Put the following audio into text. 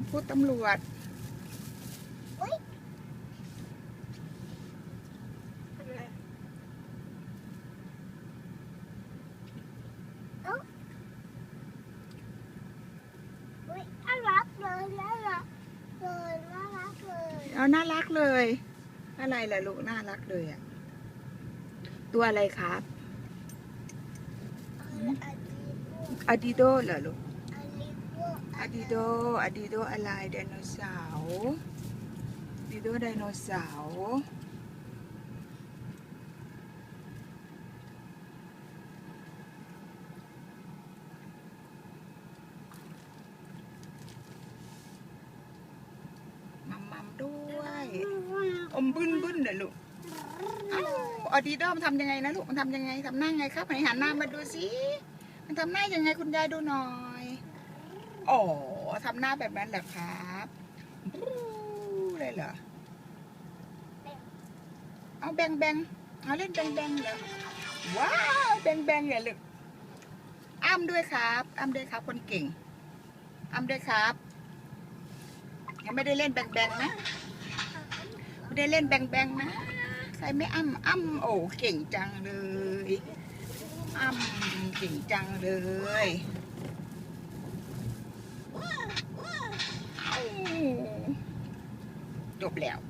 ำพูดตำรวจอุ๊ยน่ารักเลยน่ารักเลยน่ารักเลยเอาน่ารักเลย อะไรล่ะลูกน่ารักเลยอะตัวอะไรครับอันนี้พวกอาดิโดเหรอลูกอันนี้พวก อดิโดอดิโดอะไรไดโนเสาร์อดิโดไดโนเสาร์มัมมัมด้วยอมบึ้นบึ้นเหรอลูกอดิโดมันทำยังไงนะลูก มันทำยังไงทำหน้าไงครับไหนหันหน้ามาดูสิ มันทำหน้ายังไงคุณยายดูหน่อย อ๋อทำหน้าแบบนั้นเหรอครับรูเลยเหรอเอาแบงแบงเอาเล่นแบงแบงเหรอว้าวแบงแบงอย่าลึกอ้ำด้วยครับอ้ำด้วยครับ คนเก่งอ้ำด้วยครับยังไม่ได้เล่นแบงแบงนะไม่ได้เล่นแบงแบงนะใครไม่อ้ำอ้ำโอ้เก่งจังเลยอ้ำเก่งจังเลย do Bléu.